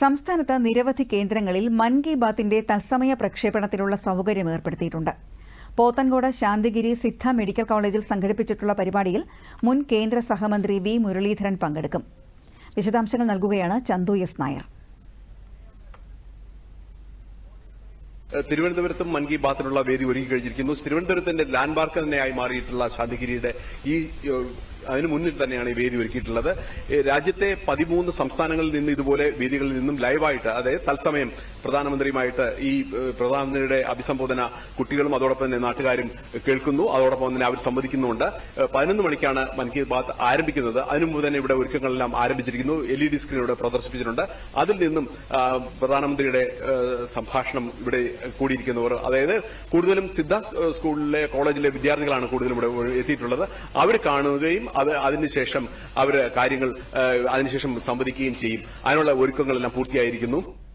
സംസ്ഥാനത്ത് നിരവധി കേന്ദ്രങ്ങളിൽ മൻ കി ബാത്തിന്റെ തത്സമയ പ്രക്ഷേപണത്തിനുള്ള സൗകര്യം ഏർപ്പെടുത്തിയിട്ടുണ്ട്. പോത്തൻകോട് ശാന്തിഗിരി സിദ്ധ മെഡിക്കൽ കോളേജിൽ സംഘടിപ്പിച്ചിട്ടുള്ള പരിപാടിയിൽ മുൻ കേന്ദ്ര സഹമന്ത്രി വി മുരളീധരൻ പങ്കെടുക്കും. വിശദാംശങ്ങൾ നൽകുകയാണ് ചന്തു എസ് നായർ. തിരുവനന്തപുരത്തും മൻ കി ബാത്തിനുള്ള വേദി ഒരുങ്ങി കഴിഞ്ഞിരിക്കുന്നു തിരുവനന്തപുരത്തിന്റെ ലാൻഡ്മാർക്ക് തന്നെയായി മാറിയിട്ടുള്ള ശാന്തിഗിരിയുടെ ഈ അതിനു മുന്നിൽ തന്നെയാണ് ഈ വേദി ഒരുക്കിയിട്ടുള്ളത്. രാജ്യത്തെ പതിമൂന്ന് സംസ്ഥാനങ്ങളിൽ നിന്ന് ഇതുപോലെ വേദികളിൽ നിന്നും ലൈവായിട്ട് അതായത് തത്സമയം പ്രധാനമന്ത്രിയുമായിട്ട് ഈ പ്രധാനമന്ത്രിയുടെ അഭിസംബോധന കുട്ടികളും അതോടൊപ്പം തന്നെ നാട്ടുകാരും കേൾക്കുന്നു. അതോടൊപ്പം തന്നെ അവർ സംവദിക്കുന്നുണ്ട് പതിനൊന്ന് മണിക്കാണ് മൻ കി ബാത്ത് ആരംഭിക്കുന്നത്. അതിനു മുമ്പ് തന്നെ ഇവിടെ ഒരുക്കങ്ങളെല്ലാം ആരംഭിച്ചിരിക്കുന്നു. എൽ ഇ ഡി സ്ക്രീൻ ഇവിടെ പ്രദർശിപ്പിച്ചിട്ടുണ്ട്. അതിൽ നിന്നും പ്രധാനമന്ത്രിയുടെ സംഭാഷണം ഇവിടെ കൂടിയിരിക്കുന്നവർ അതായത് കൂടുതലും സിദ്ധ സ്കൂളിലെ കോളേജിലെ വിദ്യാർത്ഥികളാണ് കൂടുതലും ഇവിടെ എത്തിയിട്ടുള്ളത്. അവർ കാണുകയും അത് അതിനുശേഷം അവർ കാര്യങ്ങൾ അതിനുശേഷം സംവദിക്കുകയും ചെയ്യും. അതിനുള്ള ഒരുക്കങ്ങളെല്ലാം പൂർത്തിയായിരിക്കുന്നു.